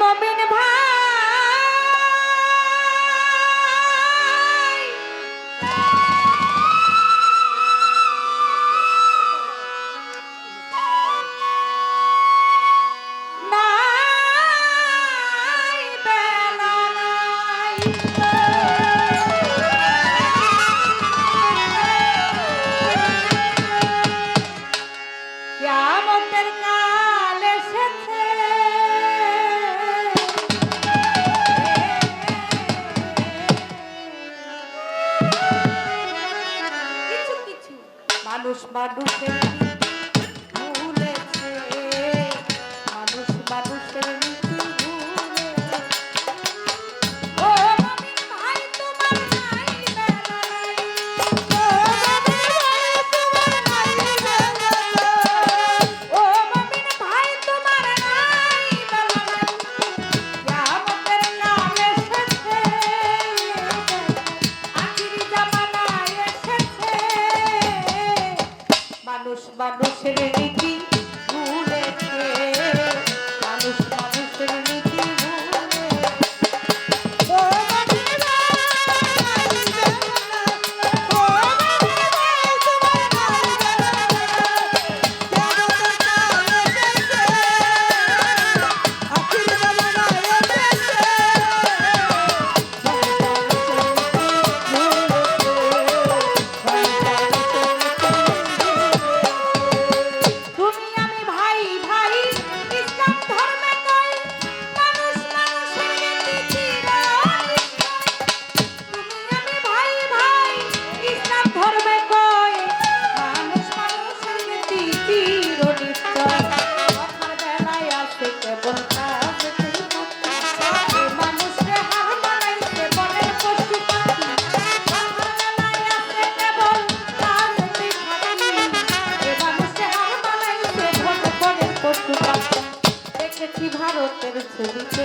মমিন ভাই। নাই বেলা নাই মানুষ মানুষের Thank you.